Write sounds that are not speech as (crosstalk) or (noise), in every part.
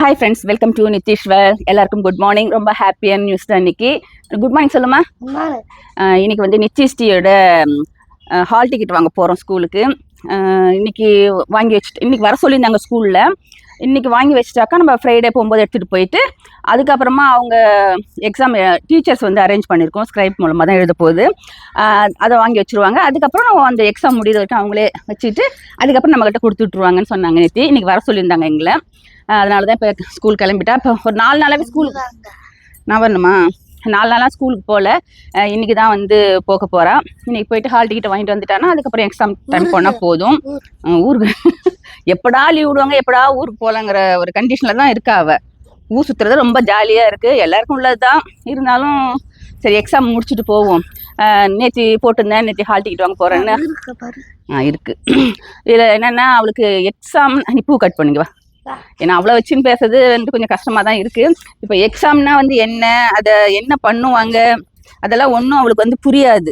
Hi friends welcome to Nitishwar எல்லாருக்கும் good morning ரொம்ப ஹாப்பியான நியூஸ் தான் இன்னைக்கு. குட் மார்னிங் சொல்லுமா? இன்னைக்கு வந்து நித்திஷ்டியோட ஹால் டிக்கெட் வாங்க போகிறோம் ஸ்கூலுக்கு. இன்னைக்கு வாங்கி வச்சுட்டு இன்னைக்கு வர சொல்லியிருந்தாங்க ஸ்கூலில். இன்னைக்கு வாங்கி வச்சுட்டாக்கா நம்ம ஃப்ரைடே போகும்போது எடுத்துகிட்டு போயிட்டு அதுக்கப்புறமா அவங்க எக்ஸாம் டீச்சர்ஸ் வந்து அரேஞ்ச் பண்ணியிருக்கோம். ஸ்கிரைப் மூலமாக தான் எழுத போகுது. அதை வாங்கி வச்சுருவாங்க. அதுக்கப்புறம் நம்ம அந்த எக்ஸாம் முடியுற வரைக்கும் அவங்களே வச்சுட்டு அதுக்கப்புறம் நம்மக்கிட்ட கொடுத்து விட்ருவாங்கன்னு சொன்னாங்க நேற்று இன்னைக்கு வர சொல்லியிருந்தாங்க எங்களை. அதனால தான் இப்போ ஸ்கூல் கிளம்பிட்டா இப்போ ஒரு நாலு நாளாவே ஸ்கூலுக்கு நான் வரணுமா? நாலு நாளாக ஸ்கூலுக்கு போகல இன்னைக்கு தான் வந்து போக போகிறா இன்னைக்கு போயிட்டு ஹால் டிக்கெட் வாங்கிட்டு வந்துட்டானா அதுக்கப்புறம் எக்ஸாம் டைம் போனால் போதும். ஊருக்கு. எப்படா லீவ் விடுவாங்க எப்படா ஊருக்கு போகலாங்கிற ஒரு கண்டிஷனில் தான் இருக்கா அவ. ஊர் சுற்றுறது ரொம்ப ஜாலியாக இருக்குது எல்லாருக்கும் உள்ளது தான் இருந்தாலும் சரி எக்ஸாம் முடிச்சுட்டு போவோம். நேற்று போட்டிருந்தேன். நேற்று ஹால் டிக்கெட் வாங்க போகிறேன்னு ஆ இருக்கு. இதில் என்னென்னா அவளுக்கு எக்ஸாம் நீ பூ கட் பண்ணுங்க வா. ஏன்னா அவ்வளோ வச்சுன்னு பேசுறது வந்து கொஞ்சம் கஷ்டமாக தான் இருக்கு. இப்போ எக்ஸாம்னா வந்து என்ன அதை என்ன பண்ணுவாங்க அதெல்லாம் ஒன்றும் அவளுக்கு வந்து புரியாது.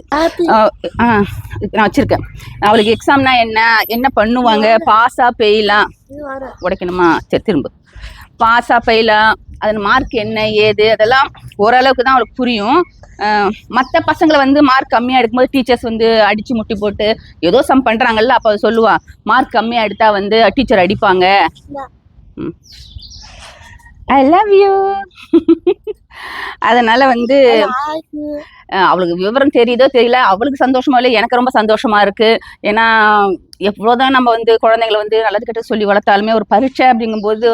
நான் வச்சிருக்கேன். அவளுக்கு எக்ஸாம்னா என்ன என்ன பண்ணுவாங்க பாஸா பெயிலாம் உடைக்கணுமா? சரி திரும்ப. பாஸா பெயிலாம் அதன் மார்க் என்ன ஏது? அதெல்லாம் ஓரளவுக்கு தான் அவளுக்கு புரியும். மற்ற பசங்களை வந்து மார்க் கம்மியாக எடுக்கும்போது டீச்சர்ஸ் வந்து அடிச்சு முட்டி போட்டு ஏதோ சம் பண்ணுறாங்கல்ல அப்போ சொல்லுவா மார்க் கம்மியாக எடுத்தா வந்து டீச்சர் அடிப்பாங்க. ஐ லவ் யூ அதனால வந்து அவளுக்கு விவரம் தெரியுதோ தெரியல அவளுக்கு சந்தோஷமா இல்லை எனக்கு ரொம்ப சந்தோஷமா இருக்கு. ஏன்னா எவ்வளோதான் நம்ம வந்து குழந்தைங்களை வந்து நல்லது கெட்ட சொல்லி வளர்த்தாலுமே ஒரு பரீட்சை அப்படிங்கும்போது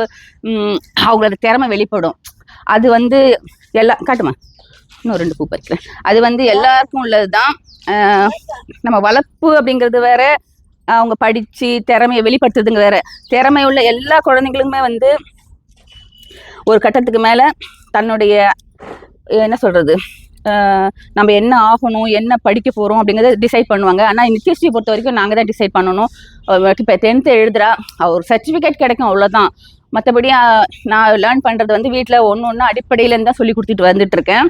அவங்களோட திறமை வெளிப்படும். அது வந்து எல்லா காட்டுமா? இன்னும் ரெண்டு பூ பறிக்கிறேன். அது வந்து எல்லாருக்கும் உள்ளதுதான் அஹ் நம்ம வளர்ப்பு அப்படிங்கிறது வேற அவங்க படித்து திறமையை வெளிப்படுத்துறதுங்க வேற. திறமை உள்ள எல்லா குழந்தைங்களுமே வந்து ஒரு கட்டத்துக்கு மேலே தன்னுடைய என்ன சொல்கிறது நம்ம என்ன ஆகணும் என்ன படிக்க போகிறோம் அப்படிங்கிறத டிசைட் பண்ணுவாங்க. ஆனால் நித்யஸ்ரீ பொறுத்த வரைக்கும் நாங்கள் தான் டிசைட் பண்ணணும். இப்போ டென்த்து எழுதுறா ஒரு சர்டிஃபிகேட் கிடைக்கும் அவ்வளோதான் மற்றபடி நான் லேர்ன் பண்ணுறது வந்து வீட்டில் ஒன்று ஒன்று அடிப்படையிலேருந்து தான் சொல்லி கொடுத்துட்டு வந்துட்டு இருக்கேன்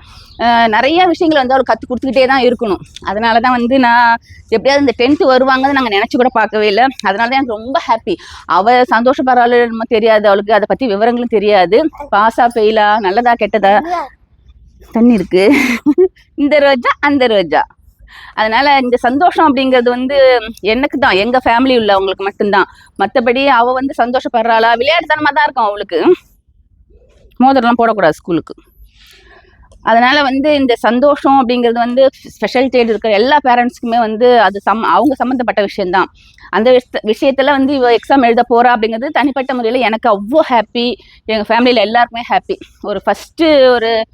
நிறைய விஷயங்கள் வந்து அவளுக்கு கற்றுக் கொடுத்துக்கிட்டே தான் இருக்கணும். அதனால தான் வந்து நான் எப்படியாவது இந்த டென்த்து வருவாங்கன்னு நாங்கள் நினச்சி கூட பார்க்கவே இல்லை. அதனால தான் எனக்கு ரொம்ப ஹாப்பி அவள் சந்தோஷப்படுறாள் நம்ம தெரியாது. அவளுக்கு அதை பற்றி விவரங்களும் தெரியாது. பாஸா ஃபெயிலா நல்லதா கெட்டதா? தண்ணி இருக்கு. இந்த ரோஜா அந்த ரோஜா. அதனால இந்த சந்தோஷம் அப்படிங்கிறது வந்து எனக்கு தான் எங்க ஃபேமிலி உள்ளவங்களுக்கு மட்டும்தான். மற்றபடி அவ வந்து சந்தோஷப்படுறாளா? விளையாட்டுத்தனமா தான் இருக்கும் அவளுக்கு. மோதிரம்லாம் போடக்கூடாது ஸ்கூலுக்கு. அதனால வந்து இந்த சந்தோஷம் அப்படிங்கிறது வந்து ஸ்பெஷல் டேட் இருக்கிற எல்லா பேரண்ட்ஸ்க்குமே வந்து அது சம் அவங்க சம்மந்தப்பட்ட விஷயம்தான். அந்த விஷ- விஷயத்துல வந்து இவ எக்ஸாம் எழுத போறா அப்படிங்கிறது தனிப்பட்ட முறையில் எனக்கு அவ்வளோ ஹாப்பி எங்கள் ஃபேமிலியில் எல்லாருக்குமே ஹாப்பி ஒரு ஃபஸ்ட்டு ஒரு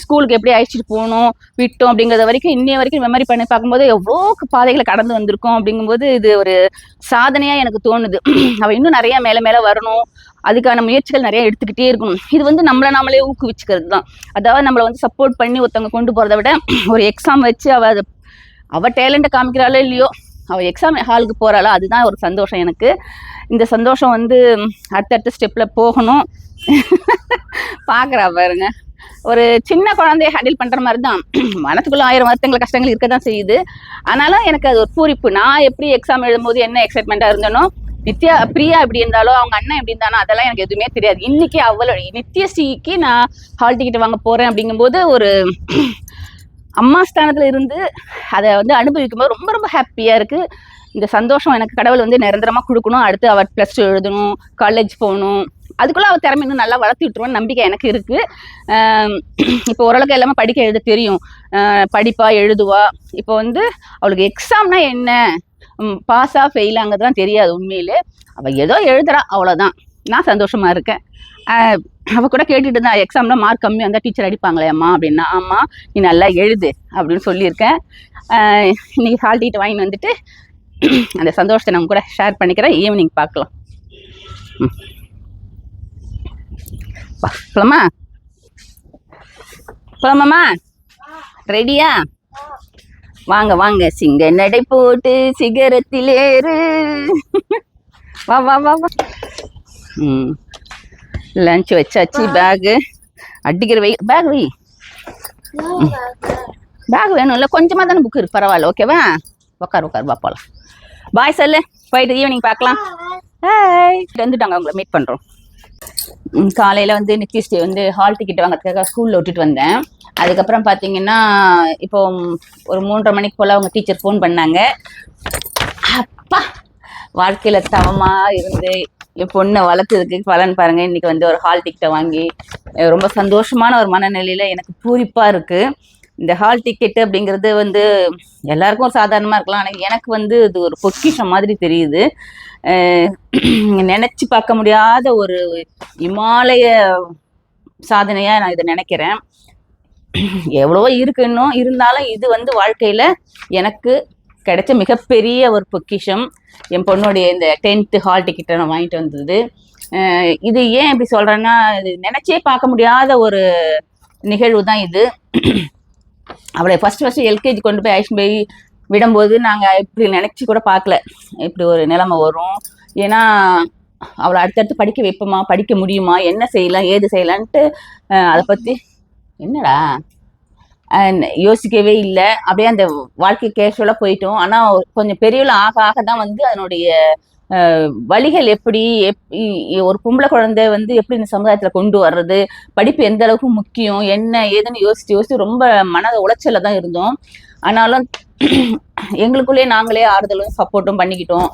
ஸ்கூலுக்கு எப்படி அழைச்சிட்டு போகணும் விட்டோம் அப்படிங்கிறத வரைக்கும் இன்னைய வரைக்கும் மெமரி பண்ணி பார்க்கும்போது எவ்வளோ பாதைகளை கடந்து வந்திருக்கோம் அப்படிங்கும்போது இது ஒரு சாதனையாக எனக்கு தோணுது. (clears throat) அவள் இன்னும் நிறையா மேலே மேலே வரணும். அதுக்கான முயற்சிகள் நிறைய எடுத்துக்கிட்டே இருக்கணும். இது வந்து நம்மளை நாமளே ஊக்குவிச்சுக்கிறது தான். அதாவது நம்மளை வந்து சப்போர்ட் பண்ணி ஒருத்தவங்க கொண்டு போகிறத விட (clears throat) ஒரு எக்ஸாம் வச்சு அவள் அதை அவள் டேலண்ட்டை காமிக்கிறாளோ இல்லையோ அவள் எக்ஸாம் ஹாலுக்கு போகிறாளோ அதுதான் ஒரு சந்தோஷம் எனக்கு. இந்த சந்தோஷம் வந்து அடுத்தடுத்த ஸ்டெப்பில் போகணும். (laughs) பார்க்குறா பாருங்க. ஒரு சின்ன குழந்தைய ஹேண்டில் பண்ணுற மாதிரி தான் (clears throat) மனசுக்குள்ள ஆயிரம் வருத்தங்கள் கஷ்டங்கள் இருக்க தான் செய்யுது. ஆனாலும் எனக்கு அது ஒரு பூரிப்பு. நான் எப்படி எக்ஸாம் எழுதும்போது என்ன எக்ஸைட்மெண்ட்டாக இருந்தனோ நித்யா பிரியா எப்படி இருந்தாலோ அவங்க அண்ணன் எப்படி இருந்தாலும் அதெல்லாம் எனக்கு எதுவுமே தெரியாது. இன்னைக்கு அவளோட நித்யஸ்ரீக்கு நான் ஹால் டிக்கெட் வாங்க போகிறேன் அப்படிங்கும்போது ஒரு (clears throat) அம்மா ஸ்தானத்தில் இருந்து அதை வந்து அனுபவிக்கும் போது ரொம்ப ரொம்ப ஹாப்பியாக இருக்குது இந்த சந்தோஷம் எனக்கு கடவுள் வந்து நிரந்தரமாக கொடுக்கணும். அடுத்து அவர் ப்ளஸ் டூ எழுதணும் காலேஜ் போகணும். அதுக்குள்ளே அவள் திறமை இன்னும் நல்லா வளர்த்து விட்டுருவான்னு நம்பிக்கை எனக்கு இருக்குது இப்போ ஓரளவுக்கு எல்லாமே படிக்க எழுத தெரியும். படிப்பா எழுதுவா. இப்போ வந்து அவளுக்கு எக்ஸாம்னா என்ன? பாஸா ஃபெயிலாங்கிறதுலாம் தெரியாது உண்மையிலே. அவள் ஏதோ எழுதுறா அவ்வளோதான் நான் சந்தோஷமா இருக்கேன். அவள் அவ கூட கேட்டுட்டு இருந்தா எக்ஸாம்ல மார்க் கம்மியாக இருந்தால் டீச்சர் அடிப்பாங்களே அம்மா அப்படின்னா ஆமா நீ நல்லா எழுது அப்படின்னு சொல்லியிருக்கேன். இன்னைக்கு ஹால் டிக்கெட் வாங்கிட்டு வந்துட்டு (clears throat) அந்த சந்தோஷத்தை நம்ம கூட ஷேர் பண்ணிக்கிறேன். ஈவினிங் பார்க்கலாம். போலாமா போலாமாம்மா ரெடியா வாங்க வாங்க. சிங்க நடை போட்டு சிகரத்தில் ஏறு. வா வா வா வா. ம். லஞ்ச் வச்சாச்சு பேகு அடிக்கிற வை. பேக் வை பேக் வேணும்ல. கொஞ்சமாக தானே புக் இருக்கு. பரவாயில்ல. ஓகேவா உட்கார் உட்கார் வா போகலாம் பாய் சொல்லு. போயிட்டு ஈவினிங் பார்க்கலாம். ஹாய் வந்துட்டாங்க அவங்கள மீட் பண்ணுறோம் காலையில் வந்து நித்திஸ்ரீ வந்து ஹால் டிக்கெட் வாங்குறதுக்காக ஸ்கூலில் விட்டுட்டு வந்தேன். அதுக்கப்புறம் பார்த்தீங்கன்னா இப்போ ஒரு மூன்றரை மணிக்கு போல் அவங்க டீச்சர் ஃபோன் பண்ணாங்க. அப்பா! வாழ்க்கையில் தவமாக இருந்து என் பொண்ணை வளர்த்ததுக்கு பலன் பாருங்க. இன்னைக்கு வந்து ஒரு ஹால் டிக்கெட்டை வாங்கி ரொம்ப சந்தோஷமான ஒரு மனநிலையில எனக்கு பூரிப்பா இருக்கு. இந்த ஹால் டிக்கெட் அப்படிங்கிறது வந்து எல்லாருக்கும் சாதாரணமா இருக்கலாம். ஆனால் எனக்கு வந்து இது ஒரு பொக்கிஷம் மாதிரி தெரியுது. நினச்சி நினைச்சு பார்க்க முடியாத ஒரு இமாலய சாதனையா நான் இதை நினைக்கிறேன். எவ்வளவோ இருக்கு இன்னும். இருந்தாலும் இது வந்து வாழ்க்கையில எனக்கு கிடைச்ச மிகப்பெரிய ஒரு பொக்கிஷம். என் பொண்ணுடைய இந்த டென்த்து ஹால் டிக்கெட்டை நான் வாங்கிட்டு வந்தது. இது ஏன் இப்படி சொல்றேன்னா இது நினைச்சே பார்க்க முடியாத ஒரு நிகழ்வு தான் இது. அவளை ஃபர்ஸ்ட் ஃபர்ஸ்ட் எல்கேஜி கொண்டு போய் ஐஷன் போய் விடும்போது நாங்கள் இப்படி நினைச்சு கூட பார்க்கல. இப்படி ஒரு நிலைமை வரும். ஏன்னா அவளை அடுத்தடுத்து படிக்க வைப்போமா? படிக்க முடியுமா? என்ன செய்யலாம்? ஏது செய்யலான்ட்டு அதை பற்றி என்னடா? அஹ் யோசிக்கவே இல்லை. அப்படியே அந்த வாழ்க்கை கேஷுவலாக போயிட்டோம். ஆனால் கொஞ்சம் பெரியவள ஆக ஆக தான் வந்து அதனுடைய வழிகள் எப்படி எப் ஒரு பொம்பளை குழந்தை வந்து எப்படி இந்த சமுதாயத்தில் கொண்டு வர்றது படிப்பு எந்த அளவுக்கு முக்கியம் என்ன ஏதுன்னு யோசிச்சு யோசிச்சு ரொம்ப மன உளைச்சல தான் இருந்தோம். ஆனாலும் (clears throat) எங்களுக்குள்ளேயே நாங்களே ஆறுதலும் சப்போர்ட்டும் பண்ணிக்கிட்டோம்.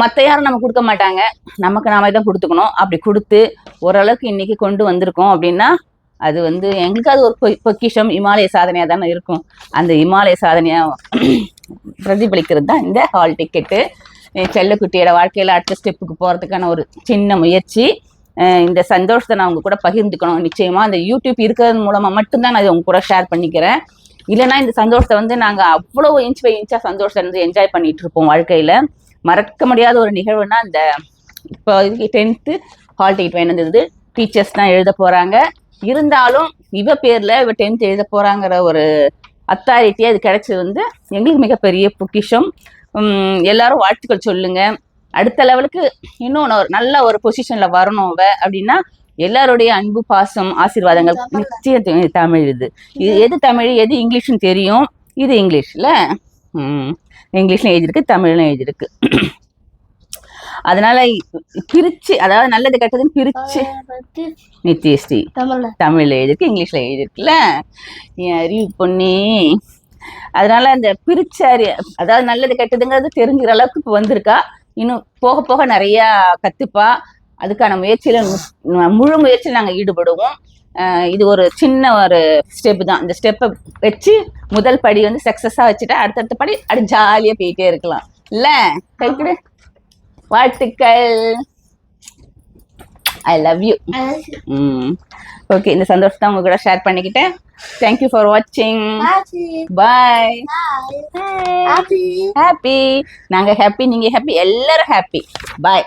மற்ற யாரும் நம்ம கொடுக்க மாட்டாங்க. நமக்கு நாம தான் கொடுத்துக்கணும். அப்படி கொடுத்து ஓரளவுக்கு இன்னைக்கு கொண்டு வந்திருக்கோம் அப்படின்னா அது வந்து எங்களுக்கு அது ஒரு பொ- பொக்கிஷம். இமாலய சாதனையா தானே இருக்கும். அந்த இமாலய சாதனையா (clears throat) பிரதிபலிக்கிறது தான் இந்த ஹால் டிக்கெட்டு. செல்லக்குட்டியோட வாழ்க்கையில அடுத்த ஸ்டெப்புக்கு போறதுக்கான ஒரு சின்ன முயற்சி. இந்த சந்தோஷத்தை நான் உங்க கூட பகிர்ந்துக்கணும். நிச்சயமா அந்த யூடியூப் இருக்கிறது மூலமா மட்டும்தான் நான் இதை உங்க கூட ஷேர் பண்ணிக்கிறேன். இல்லைன்னா இந்த சந்தோஷத்தை வந்து நாங்க அவ்வளவு இன்ச் பை இன்ச்சா சந்தோஷத்தை வந்து என்ஜாய் பண்ணிட்டு இருப்போம் வாழ்க்கையில. மறக்க முடியாத ஒரு நிகழ்வுனா இந்த இப்போ டென்த்து ஹால் டிக்கெட் வேணுந்தது டீச்சர்ஸ் தான் எழுத போறாங்க. இருந்தாலும் இவ பேர்ல இவ டென்த் எழுத போறாங்கிற ஒரு அத்தாரிட்டி அது கிடைச்சது வந்து எங்களுக்கு மிகப்பெரிய பொக்கிஷம். எல்லாரும் வாழ்த்துக்கள் சொல்லுங்க. அடுத்த லெவலுக்கு இன்னும் ஒரு நல்ல ஒரு பொசிஷன்ல வரணும் அவ அப்படின்னா எல்லாருடைய அன்பு பாசம் ஆசீர்வாதங்கள் நிச்சயம் தமிழ் இது. இது எது தமிழ் எது இங்கிலீஷ்னு தெரியும்? இது இங்கிலீஷ்ல இங்கிலீஷ்ல எழுதியிருக்கு தமிழ்ல எழுதியிருக்கு. அதனால பிரிச்சு அதாவது நல்லது கெட்டதுன்னு பிரிச்சு. நித்யஸ்ரீ தமிழ்ல. எழுதிருக்கு இங்கிலீஷ்ல எழுதிருக்குல்ல என் அறிவு பொண்ணி அதனால அந்த பிரிச்சறிய அதாவது நல்லது கெட்டதுங்கிறது தெரிஞ்சுக்கிற அளவுக்கு இப்போ வந்திருக்கா. இன்னும் போக போக நிறைய கத்துப்பா. அதுக்கான முயற்சியில முழு முயற்சியில் நாங்கள் ஈடுபடுவோம். இது ஒரு சின்ன ஒரு ஸ்டெப் தான். இந்த ஸ்டெப்பை வச்சு முதல் படி வந்து சக்ஸஸாக வச்சுட்டா அடுத்தடுத்த படி அப்படி ஜாலியாக போயிட்டே இருக்கலாம். இல்ல? கைக்கிடு வாழ்த்துக்கள். ஐ லவ் யூ ம் ஓகே இந்த சந்தோஷத்தை உங்க கூட ஷேர் பண்ணிக்கிட்டேன். தேங்க்யூ ஃபார் வாட்சிங் பாய் ஹாப்பி ஹாப்பி நாங்க ஹாப்பி நீங்க ஹாப்பி எல்லாரும் ஹாப்பி பாய்